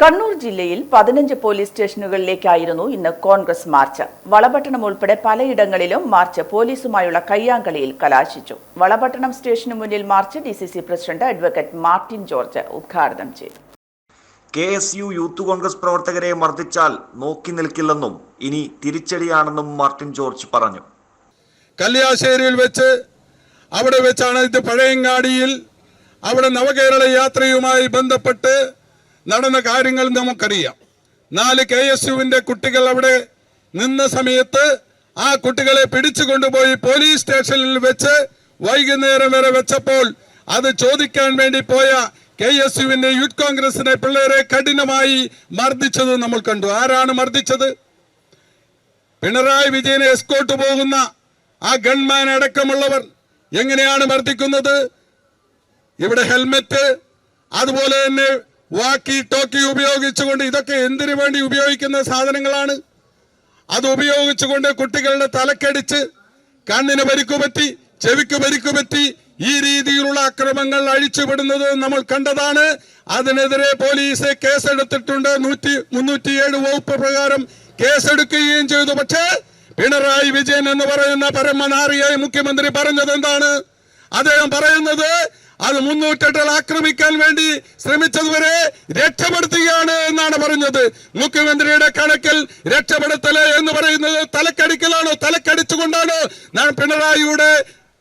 കണ്ണൂർ ജില്ലയിൽ പതിനഞ്ച് പോലീസ് സ്റ്റേഷനുകളിലേക്കായിരുന്നു ഇന്ന് കോൺഗ്രസ് മാർച്ച്. വളപട്ടണം ഉൾപ്പെടെ പലയിടങ്ങളിലും മാർച്ച് പോലീസുമായുള്ള കയ്യാങ്കളിയിൽ കലാശിച്ചു. വളപട്ടണം സ്റ്റേഷനു മുന്നിൽ march D C C president advocate Martin George ഉദ്ഘാടനം ചെയ്തു. K S U youth Congress പ്രവർത്തകരെ മർദ്ദിച്ചാൽ നോക്കി നിൽക്കില്ലെന്നും ഇനി തിരിച്ചടിയാണെന്നും മാർട്ടിൻ ജോർജ് പറഞ്ഞു. കല്യാശ്ശേരിയിൽ വെച്ച് അവിടെ വെച്ചാണ് ഇത് പഴയങ്ങാടിയിൽ അവിടെ നവകേരള യാത്രയുമായി ബന്ധപ്പെട്ട് നടന്ന കാര്യങ്ങൾ നമുക്കറിയാം. നാല് കെ എസ് യുവിന്റെ കുട്ടികൾ അവിടെ നിന്ന സമയത്ത് ആ കുട്ടികളെ പിടിച്ചു കൊണ്ടുപോയി പോലീസ് സ്റ്റേഷനിൽ വെച്ച് വൈകുന്നേരം വരെ വെച്ചപ്പോൾ അത് ചോദിക്കാൻ വേണ്ടി പോയ കെ എസ് യുവിന്റെ യൂത്ത് കോൺഗ്രസിന്റെ പിള്ളേരെ കഠിനമായി മർദ്ദിച്ചത് നമ്മൾ കണ്ടു. ആരാണ് മർദ്ദിച്ചത്? പിണറായി വിജയനെ എസ്കോട്ട് പോകുന്ന ആ ഗൺമാൻ അടക്കമുള്ളവർ എങ്ങനെയാണ് മർദ്ദിക്കുന്നത്? ഇവിടെ ഹെൽമെറ്റ് അതുപോലെ തന്നെ വാക്കി ടോക്കി ഉപയോഗിച്ചുകൊണ്ട് ഇതൊക്കെ എന്തിനു വേണ്ടി ഉപയോഗിക്കുന്ന സാധനങ്ങളാണ്? അത് ഉപയോഗിച്ചുകൊണ്ട് കുട്ടികളുടെ തലക്കടിച്ച് കണ്ണിന് പരിക്കുപറ്റി ചെവിക്ക് പരിക്കുപറ്റി ഈ രീതിയിലുള്ള അക്രമങ്ങൾ അഴിച്ചുവിടുന്നത് നമ്മൾ കണ്ടതാണ്. അതിനെതിരെ പോലീസ് കേസെടുത്തിട്ടുണ്ട്. നൂറ്റി മുന്നൂറ്റിയേഴ് വകുപ്പ് പ്രകാരം കേസെടുക്കുകയും ചെയ്തു. പക്ഷേ പിണറായി വിജയൻ എന്ന് പറയുന്ന പരമനാറിയായി മുഖ്യമന്ത്രി പറഞ്ഞത് എന്താണ് അദ്ദേഹം പറയുന്നത് അത് മുന്നൂറ്റെട്ടിൽ ആക്രമിക്കാൻ വേണ്ടി ശ്രമിച്ചതുവരെ രക്ഷപ്പെടുത്തുകയാണ് എന്നാണ് പറഞ്ഞത്. മുഖ്യമന്ത്രിയുടെ കണക്കിൽ രക്ഷപ്പെടുത്തൽ എന്ന് പറയുന്നത് തലക്കടിക്കലാണോ? തലക്കടിച്ചുകൊണ്ടാണോ ഞാൻ പിണറായിയുടെ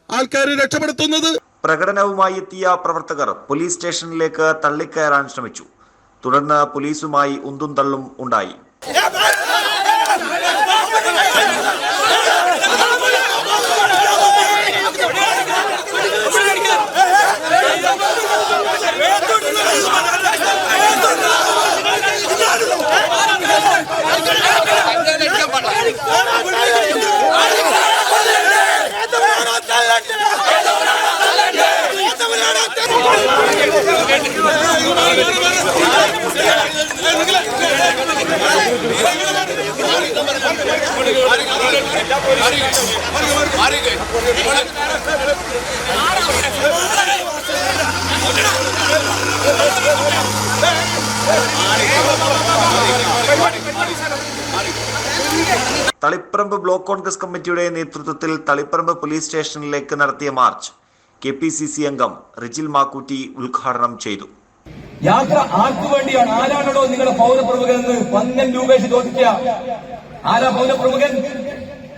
ആൾക്കാരെ രക്ഷപ്പെടുത്തുന്നത്? പ്രകടനവുമായി എത്തിയ പ്രവർത്തകർ പോലീസ് സ്റ്റേഷനിലേക്ക് തള്ളിക്കയറാൻ ശ്രമിച്ചു. തുടർന്ന് പോലീസുമായി ഉന്തും തള്ളും ഉണ്ടായി. തളിപ്പറമ്പ് ബ്ലോക്ക് കോൺഗ്രസ് കമ്മിറ്റിയുടെ നേതൃത്വത്തിൽ തളിപ്പറമ്പ് പോലീസ് സ്റ്റേഷനിലേക്ക് നടത്തിയ march K P C C അംഗം റിജിൽ മാക്കൂറ്റി ഉദ്ഘാടനം ചെയ്തു. യാത്ര ആർക്കു വേണ്ടിയാണ്? ആരാണോ നിങ്ങളുടെ പൗരപ്രമുഖൻ എന്ന് പന്നൻ രൂപേഷ് ചോദിക്കുക. ആരാ പൗരപ്രമുഖൻ?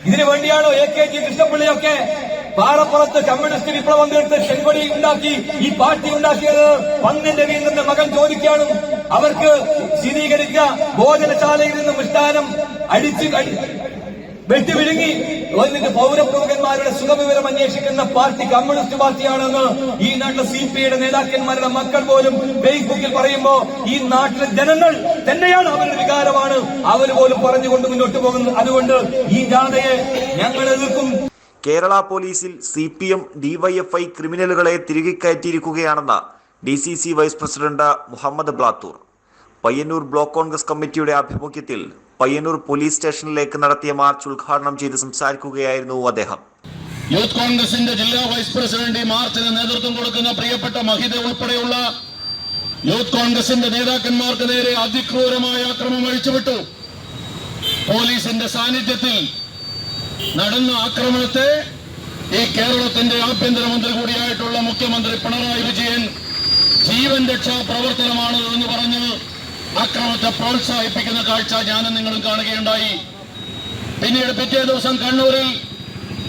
ഇതിനു വേണ്ടിയാണോ A K G കൃഷ്ണപിള്ളിയൊക്കെ Parappurathu communist വിപ്ലവം തീർത്ത് ചെങ്കൊടി ഉണ്ടാക്കി ഈ പാർട്ടി ഉണ്ടാക്കിയത്? പന്നൻ രവീന്ദ്രന്റെ മകൻ ചോദിക്കുകയാണ്. അവർക്ക് സ്ഥിരീകരിക്കുക. ഭോജനശാലയിൽ നിന്നും മിഷ്ടാനം അടിച്ച് വെട്ടി വിഴുങ്ങി. എന്നിട്ട് പൗരപ്രമുഖന്മാരുടെ സുഖവിവരം അന്വേഷിക്കുന്ന പാർട്ടി കമ്മ്യൂണിസ്റ്റ് പാർട്ടിയാണെന്ന് ഈ നാട്ടിലെ സി പി ഐയുടെ നേതാക്കന്മാരുടെ മക്കൾ പോലും ഫേസ്ബുക്കിൽ പറയുമ്പോ ഈ നാട്ടിലെ ജനങ്ങൾ തന്നെയാണ് അവരുടെ വികാരമാണ്. അവർ പോലും പറഞ്ഞുകൊണ്ട് മുന്നോട്ട് പോകുന്നത്. അതുകൊണ്ട് ഈ ജാഥയെ ഞങ്ങൾ എതിർക്കും. കേരള പോലീസിൽ സി പി എം ഡിവൈഎഫ്ഐ ക്രിമിനലുകളെ തിരികെ കയറ്റിയിരിക്കുകയാണെന്ന് D C C vice president Muhammad Blathur. Payyanur block Congress കമ്മിറ്റിയുടെ ആഭിമുഖ്യത്തിൽ പയ്യന്നൂർ പോലീസ് സ്റ്റേഷനിലേക്ക് നടത്തിയ മാർച്ച് ഉദ്ഘാടനം ചെയ്ത് സംസാരിക്കുകയായിരുന്നു അദ്ദേഹം. യൂത്ത് കോൺഗ്രസിന്റെ ജില്ലാ വൈസ് പ്രസിഡന്റ് ഈ മാർച്ചിന് നേതൃത്വം കൊടുക്കുന്ന പ്രിയപ്പെട്ട മഹിത ഉൾപ്പെടെയുള്ള യൂത്ത് കോൺഗ്രസിന്റെ നേതാക്കന്മാർക്ക് നേരെ അതിക്രൂരമായ ആക്രമം അഴിച്ചുവിട്ടു. പോലീസിന്റെ സാന്നിധ്യത്തിൽ നടന്ന ആക്രമണത്തെ ഈ കേരളത്തിന്റെ ആഭ്യന്തരമന്ത്രി കൂടിയായിട്ടുള്ള മുഖ്യമന്ത്രി പിണറായി വിജയൻ ജീവൻ രക്ഷാ പ്രവർത്തനമാണ് എന്ന് പറഞ്ഞ് ആക്രമണത്തെ പ്രോത്സാഹിപ്പിക്കുന്ന കാഴ്ച ഞാനും നിങ്ങളും കാണുകയുണ്ടായി. പിന്നീട് പിറ്റേ ദിവസം കണ്ണൂരിൽ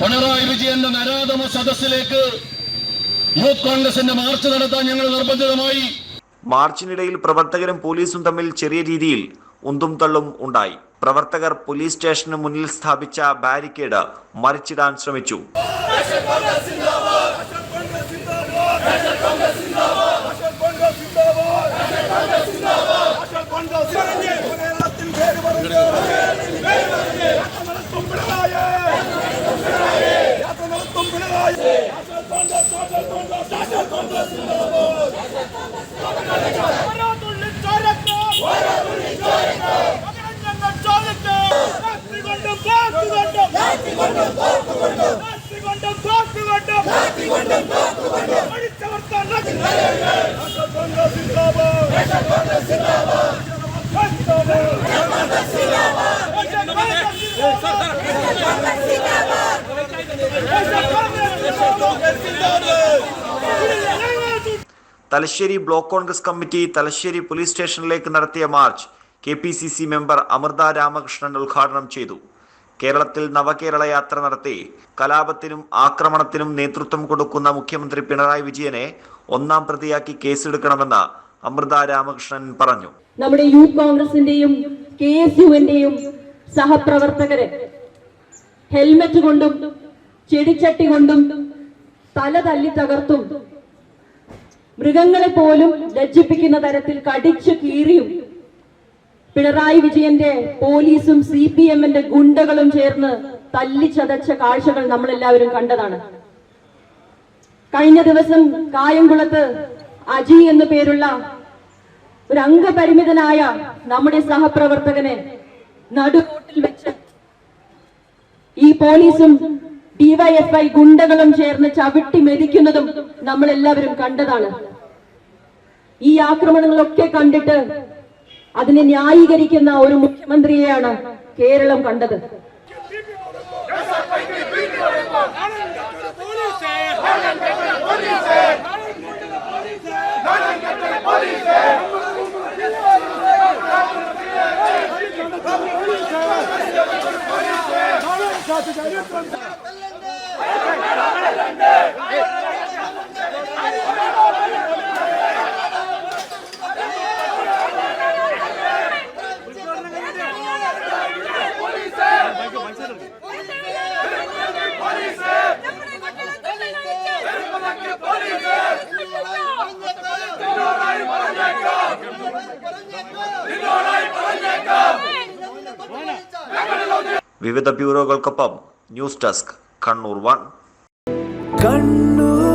പിണറായി വിജയന്റെ നരാധമ സദസ്സിലേക്ക് യൂത്ത് കോൺഗ്രസിന്റെ മാർച്ച് നടത്താൻ ഞങ്ങൾ നിർബന്ധിതമായി. മാർച്ചിനിടയിൽ പ്രവർത്തകരും പോലീസും തമ്മിൽ ചെറിയ രീതിയിൽ ഉന്തും തള്ളും ഉണ്ടായി. പ്രവർത്തകർ പോലീസ് സ്റ്റേഷന് മുന്നിൽ സ്ഥാപിച്ച ബാരിക്കേഡ് മറിച്ചിടാൻ ശ്രമിച്ചു ും. Let's go! Thalassery block Congress committee Thalassery police സ്റ്റേഷനിലേക്ക് നടത്തിയ march K P C C member Amrutha Ramakrishnan ഉദ്ഘാടനം ചെയ്തു. കേരളത്തിൽ നവകേരള യാത്ര നടത്തി കലാപത്തിനും ആക്രമണത്തിനും നേതൃത്വം കൊടുക്കുന്ന മുഖ്യമന്ത്രി പിണറായി വിജയനെ ഒന്നാം പ്രതിയാക്കി കേസെടുക്കണമെന്ന് അമൃത രാമകൃഷ്ണൻ പറഞ്ഞു. നമ്മുടെ യൂത്ത് കോൺഗ്രസിന്റെയും കെ എസ് യുവിന്റെയും സഹപ്രവർത്തകരെ ഹെൽമറ്റ് കൊണ്ടും ചെടിച്ചട്ടി കൊണ്ടും തല തല്ലി തകർത്തും മൃഗങ്ങളെ പോലും ലജ്ജിപ്പിക്കുന്ന തരത്തിൽ കടിച്ചു കീറിയും പിണറായി വിജയന്റെ പോലീസും സി പി എമ്മിന്റെ ഗുണ്ടകളും ചേർന്ന് തല്ലിച്ചതച്ച കാഴ്ചകൾ നമ്മൾ എല്ലാവരും കണ്ടതാണ്. കഴിഞ്ഞ ദിവസം കായംകുളത്ത് അജി എന്നു പേരുള്ള ഒരു അംഗപരിമിതനായ നമ്മുടെ സഹപ്രവർത്തകനെ നടുറോട്ടിൽ വെച്ച് ഈ പോലീസും ഡിവൈഎഫ്ഐ ഗുണ്ടകളും ചേർന്ന് ചവിട്ടി മെതിക്കുന്നതും നമ്മൾ എല്ലാവരും കണ്ടതാണ്. ഈ ആക്രമണങ്ങളൊക്കെ കണ്ടിട്ട് അതിനെ ന്യായീകരിക്കുന്ന ഒരു മുഖ്യമന്ത്രിയെയാണ് കേരളം കണ്ടത്. Hey! വിവിധ ബ്യൂറോകൾക്കൊപ്പം news desk Kannur one. Kannur